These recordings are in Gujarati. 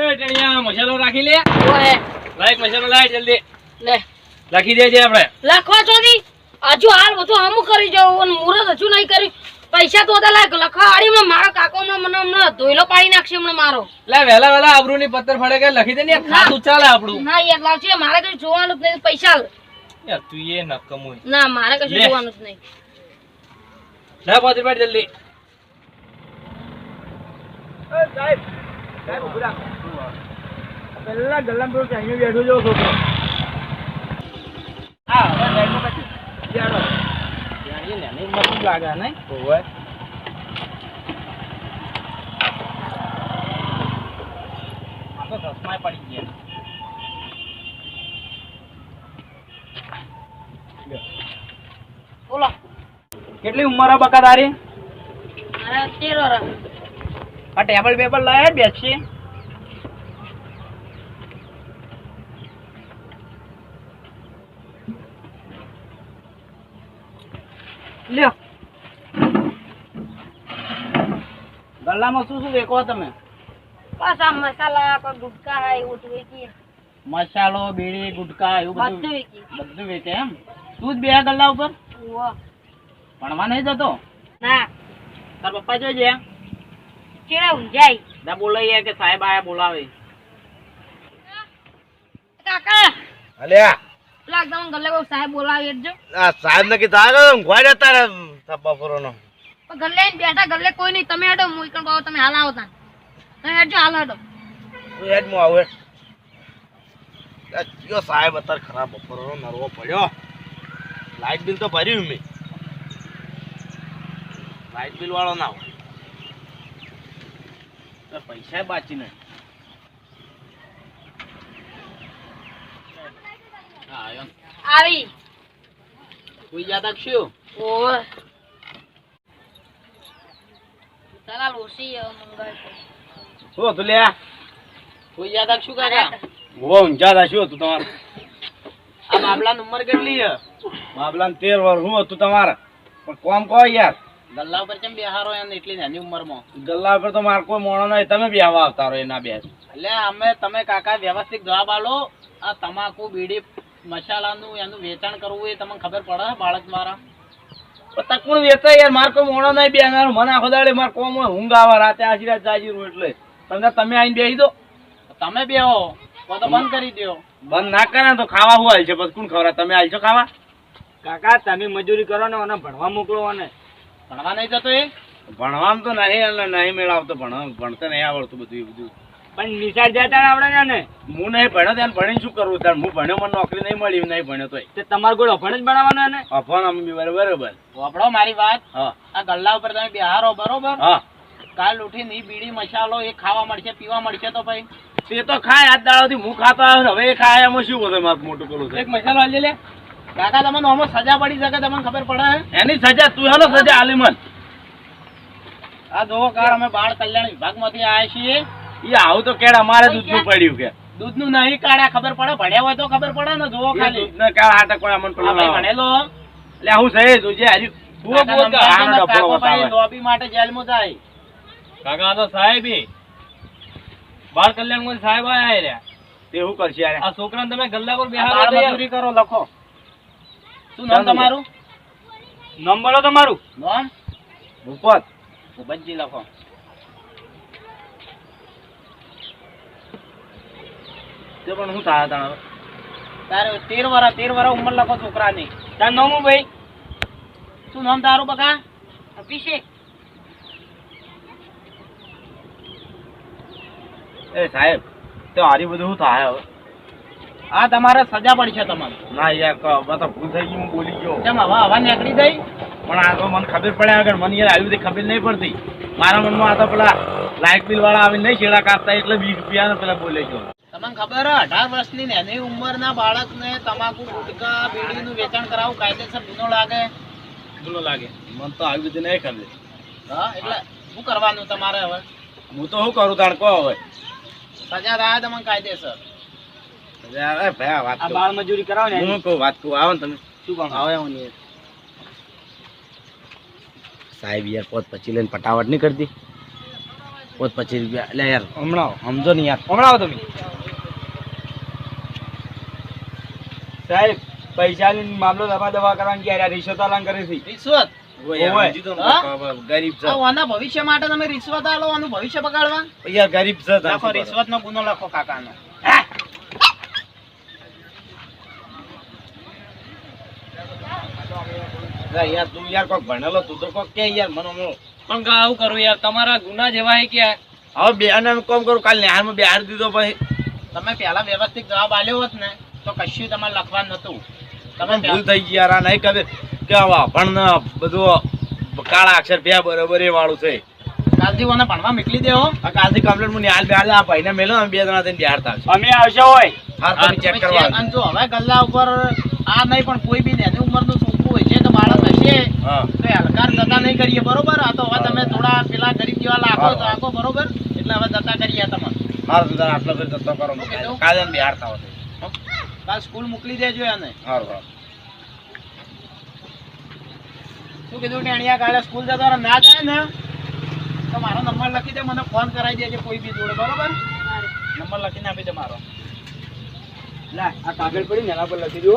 એ ટેણિયા મસાલો રાખી લે. ઓય. લાઈક મસાલો લાય જલ્દી. લે. લખી દેજે આપણે. લખો છો ની હજુ હાલ બધું અમુક કરી જવું અને મુહૂર્ત હજુ નહીં કરી. પૈસા તો હતા લાગ લખવા વાળી હમણાં કાકો મને હમણાં ધોઈલો પાડી નાખશે હમણાં મારો. લે વેલા વેલા આબરૂની પત્તર ફડે કે લખી દે ને ખાતું ચાલે આપણું. ના યાર લાવશે મારે કઈ જોવાનું જ નહીં પૈસા યાર તું એ નકમ હોય. ના મારે કશું જોવાનું જ નહીં. લે જલ્દી. પેલા ગલ્લામ પેલો ચાઈનો બેઠો જો છોકરો. હા પછી. ને લાગે નહીં? તો પડી ગયા. બોલો કેટલી ઉંમર બકા તારી મારે તેર વર્ષ આ ટેબલ બેબલ લઈ બેસીએ લ્યો. ગલ્લામાં શું શું વેચો તમે? બસ આ મસાલા કોઈ ગુટકા હે એવું બધું વેચીએ. મસાલો બીડી ગુટકા એવું બધું વેચીએ. બધું વેચે એમ? તું જ બે ગલ્લા ઉપર? ભણવા નહીં જતો? ના. તાર પપ્પા જોઈ ચેડા ઊંઝાઈ ના બોલાઈએ કે સાહેબ આયા બોલાવે. કાકા અલ્યા. પેલા એકદમ ગલ્લે બહુ સાહેબ બોલાવી આ સાહેબ ને કીધું આગળ ઘોડે તારે બપોરનો પણ ગલ્લે આઈને બેઠા ગલ્લે કોઈ નહીં. તમે હેડો હું બાબા તમે હાલ આવતા તમે હેડજો હાલ હેડો. તું હેડમાં આવે આ સાહેબ અત્યારે ખરાબ બપોરનો નરવો પડ્યો. લાઇટ બિલ તો ભર્યું મેં. લાઇટ બિલ વાળો ના હોય. તો પૈસા બાચી ને આવી. કોઈ જાતા શું ઓ ચાલા લોસી હવે મંગાય શું હતું લ્યા કોઈ જાતા શું કાકા? ઊંચા હતા શું હતું તમારે. આ બાબલા ઉંમર કેટલી છે? બાબલા તેર વર્ષ શું હતું તમારે? પણ કોમ કહો યાર. ગલ્લા ઉપર કેમ બેહારો એને એટલી નાની ઉંમરમાં? ગલ્લા પર તો મારે કોઈ મોણો નહીં તમે બી આવા આવતા રહો એના બે. એટલે અમે તમે કાકા વ્યવસ્થિત જવાબ આલો આ તમાકુ બીડી મસાલાનું એનું વેચાણ કરવું એ તમને ખબર પડે બાળક મારા તકુણ વેચાય યાર? માર કોઈ મોણો નહીં બે મને આખો દાડે માર કોમ હોય ઊંઘ આવે રાતે આશી રાત જાજી રહું એટલે. તમને તમે આવીને બેહી દો. તમે બે હો તો બંધ કરી દો બંધ ના કરે ને તો ખાવા શું હાલ છે? બસ કોણ ખવડાવે? તમે હાલ છો ખાવા? કાકા તમે મજૂરી કરો ને અને ભણવા મોકલો અને ભણવા નહીં જતો એ? ભણવામાં તો નહીં એટલે નહીં મેળવતો ભણ ભણતે નહીં આવડતું બધું બધું. પણ નિશાળ જતા આવડે ને? હું નહીં ભણ્યો ત્યાં ભણીને શું કરવું ત્યાં હું ભણ્યો મને નોકરી નહીં મળી નહીં ભણ્યો તોય. તે તમારે કોઈ અફણ જ ભણાવવાનો ને અફણ અમે બરોબર. બરાબર મારી વાત. હા. આ ગલ્લા ઉપર તમે બિહારો બરોબર? હા. કાલ ઉઠીને ની બીડી મસાલો એ ખાવા મળશે પીવા મળશે તો ભાઈ તે તો ખાય આજ દાડોથી હું ખાતો હવે ખાય એમાં શું બધું મારું મોટું કરું એક મસાલો લે. કાકા તમને આમાં સજા પડી શકે તમને ખબર પડે? એની સજા તું હેલો સજા આલિમન. આ જો કાર અમે બાળ કલ્યાણ વિભાગમાંથી આવ્યા છીએ. એ આવું તો કેડ અમારે દૂધનું પડ્યું કે. દૂધનું નહીં કાઢ્યા ખબર પડે ભણ્યા હોય તો ખબર પડે ને જોવો એ ખાલી. દૂધને કાળ હાટે કોઈ અમને આવે. ભણેલો. એટલે હું સહી તું જે હજી તું બોલ કે આપે ડફો બતાવે લોબી માટે જેલમાં જાય. કાકા તો સાહેબ. બાળ કલ્યાણ સાહેબ આયા રહ્યા તે હું કરશે આ છોકરાને તમે ગલ્લા પર. મજૂરી કરો લખો. શું નામ તમારું? નામ બોલો તમારું. નામ? ભૂપત. ભૂપતજી લખો. તે પણ શું થાય તાણે તારે તેર વરા તેર વરા ઉંમર લખો છોકરાની. તાર નામ હું ભાઈ? શું નામ તારું બકા? અભિષેક. એ સાહેબ તો હારી બધું શું થાય હવે? આ તમારે સજા પડશે તમારે. ના યાર બસ ભૂલ થઈ ગઈ હું બોલી ગયો. કેમ હવા હવા નીકળી ગઈ? પણ આ તો મને ખબર પડે આગળ મને યાર આવી બધી ખબર નહીં પડતી. મારા મનમાં આ તો પેલા લાઇટ બિલ વાળા આવીને નહીં છેડા કાપતા એટલે વીસ રૂપિયા પેલા બોલે ગયો તમને ખબર હે અઢાર વર્ષની નાની ઉંમરના બાળકને તમાકુ ગુટકા બીડીનું વેચાણ કરાવવું કાયદેસર ગુનો લાગે? ગુનો લાગે. મને તો આવી બધી નહીં ખબર. હા એટલે શું કરવાનું તમારે હવે? હું તો શું કરું તાણ કહો હવે. સજા થાય તમને કાયદેસર. અરે ભાઈ આ વાત આ બાળ મજૂરી કરાવો ને હું કહું વાત કહું. આવો ને તમે. શું કામ? આવો એવું નહીં સાહેબ યાર પોત પછી લઈને પટાવટ નહીં કરતી પોત પચીસ રૂપિયા એટલે યાર હમણાં સમજો ને યાર. હમણાં આવો તમે. સાહેબ પૈસાની મામલો દવા દવા કરવાની ક્યારે? રિશ્વત આલાન કરે છે. રિશ્વત? ગરીબ છે આના ભવિષ્ય માટે તમે રિશ્વત આલો આનું ભવિષ્ય બગાડવા? યાર ગરીબ છે? રિશ્વત નો ગુનો લખો કાકાનો લા યાર તું યાર કોક ભણેલો તું તો કોક કે યાર મને હમણાં પણ કા આવું કરું યાર તમારા ગુના જેવા હે કે? હવે બે આને કોમ કરું કાલ નિહાળમાં બે દીધો પછી. તમે પહેલા વ્યવસ્થિત જવાબ આલ્યો હોત ને તો કશું તમારે લખવાનું નતું તમે ભૂલ થઈ ગઈ યાર આ નહીં ખબર કે પણ બધું કાળા અક્ષર બે બરોબર એ વાળું છે. કાલથી મને ભણવા મોકલી દેવો. આ કાલથી કમ્પ્લેટ હું નિહાળ બેહાડ આ ભાઈને મેલો અમે બે જણા થઈને બિહાર થાવ અમે આવશે હોય. હા તમે ચેક કરવા અને જો હવે ગલ્લા ઉપર આ નહીં પણ કોઈ બી નાની ઉંમરનું છોકરું હોય છે તો બાળક હશે તો હલકાર જતા નહીં કરીએ બરોબર? આ તો હવે તમે થોડા પેલા ગરીબ જેવા લાગો તો. આખો બરોબર? એટલે હવે જતા કરીએ તમે મારો તો તારે આટલો બધો જતો કરો કાલે બિહાર થાવ કાલ સ્કૂલ મોકલી દેજો એને. હારું હારું શું કીધું ટેણિયા કાલે સ્કૂલ જતો ના જાય ને? તો મારો નંબર લખી દે મને ફોન કરાવી દેજે કોઈ બી જોડે બરોબર? નંબર લખીને આપી દે મારો. ના આ કાગળ પડી ને એના પર લખી દો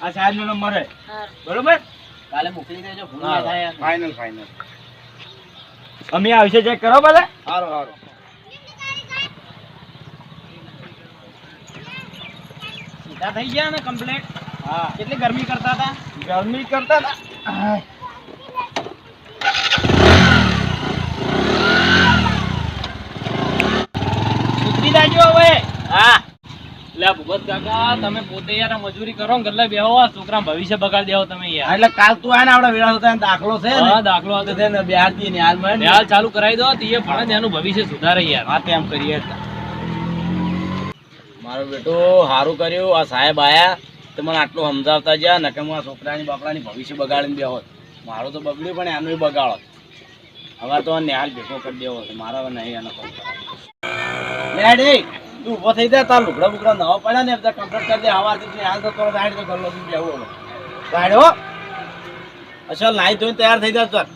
આ સાહેબ નો નંબર હે. બરોબર? કાલે મોકલી દેજો ભૂલ ના થાય ફાઇનલ ફાઇનલ અમે આવશે ચેક કરો ભલે? સારું સારું સીધા થઈ ગયા ને કમ્પ્લેટ હા. કેટલી ગરમી કરતા હતા? ગરમી કરતા હતા. સુધરી જાજો હવે. હા. એટલે ભૂપત કાકા તમે પોતે યાર આ મજૂરી કરો ને ગલ્લે બેહો આ છોકરા ભવિષ્ય બગાડી દેવો તમે યાર. એટલે કાલ તું વેળા દાખલો છે ને? હા દાખલો તો હતો તેને બિહાર દઈએ ને હાલમાં હાલ ચાલુ કરાવી દો તો એ એનું ભવિષ્ય સુધારે યાર. હા તેમ કરીએ મારો બેટો સારું કર્યું આ સાહેબ આયા તો મને આટલું સમજાવતા જ્યાં નકે હું આ છોકરાની બાપડાની ભવિષ્ય બગાડીને બે હોત મારું તો બગડ્યું પણ એનું બગાડો. હવે તો નિહાલ ભેગો કરી દેવો મારા નહીં એનો લેડી તું ઊભો થઈ જા, તાર લુગડા બુગડા નવા પડ્યા ને, બધા કમ્પ્લીટ કરી દે, આવા દીધી હાલ તો તો ગાડી તો ઘર લગી બેવું હવે ગાડી હો. અસલ નાઈ ધોઈને તૈયાર થઈ જાય ચાલ.